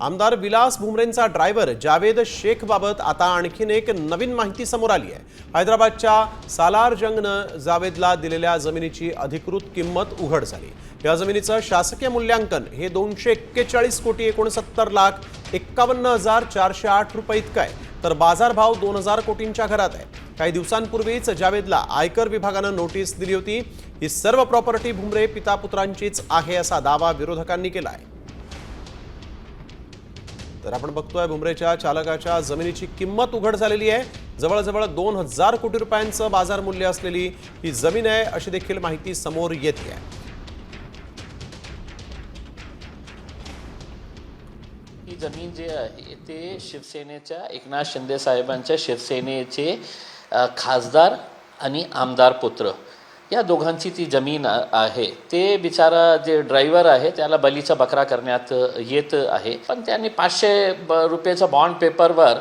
आमदार विलास भुमरेंचा ड्रायव्हर जावेद शेख बाबत आता आणखीन एक नवीन माहिती समोर आली आहे. हैदराबादच्या सालार जंगनं जावेदला दिलेल्या जमिनीची अधिकृत किंमत उघड झाली. या जमिनीचं शासकीय मूल्यांकन हे दोनशे एक्केचाळीस कोटी एकोणसत्तर लाख एक्कावन्न हजार चारशे आठ रुपये इतकं आहे. तर बाजारभाव दोन हजार कोटींच्या घरात आहे. काही दिवसांपूर्वीच जावेदला आयकर विभागानं नोटीस दिली होती. ही सर्व प्रॉपर्टी भुमरे पिता पुत्रांचीच आहे असा दावा विरोधकांनी केला आहे तर आपण बघतोय भुमरेच्या चालकाच्या जमिनीची किंमत उघड झालेली आहे. जवळजवळ दोन हजार कोटी रुपयांचं बाजार मूल्य असलेली ही जमीन आहे अशी देखील माहिती समोर येते आहे ही जमीन जे आहे ते शिवसेनेच्या एकनाथ शिंदे साहेबांच्या शिवसेनेचे खासदार आणि आमदार पुत्र. या दोघांची ती जमीन आहे. ते बिचारा जे ड्रायव्हर आहे त्याला बलीचा बकरा करण्यात येत आहे. पण त्यांनी पाचशे ब- रुपयाचा बॉन्ड पेपरवर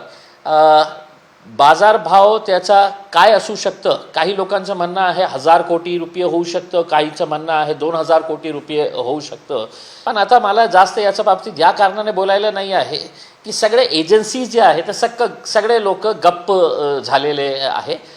बाजारभाव त्याचा काय असू शकतं? काही लोकांचं म्हणणं आहे हजार कोटी रुपये होऊ शकतं. काहीचं म्हणणं आहे दोन हजार कोटी रुपये होऊ शकतं. पण आता मला जास्त याच्या बाबतीत या कारणाने बोलायला नाही आहे की सगळे एजन्सी जे आहे ते सगळे लोक गप्प झालेले आहे.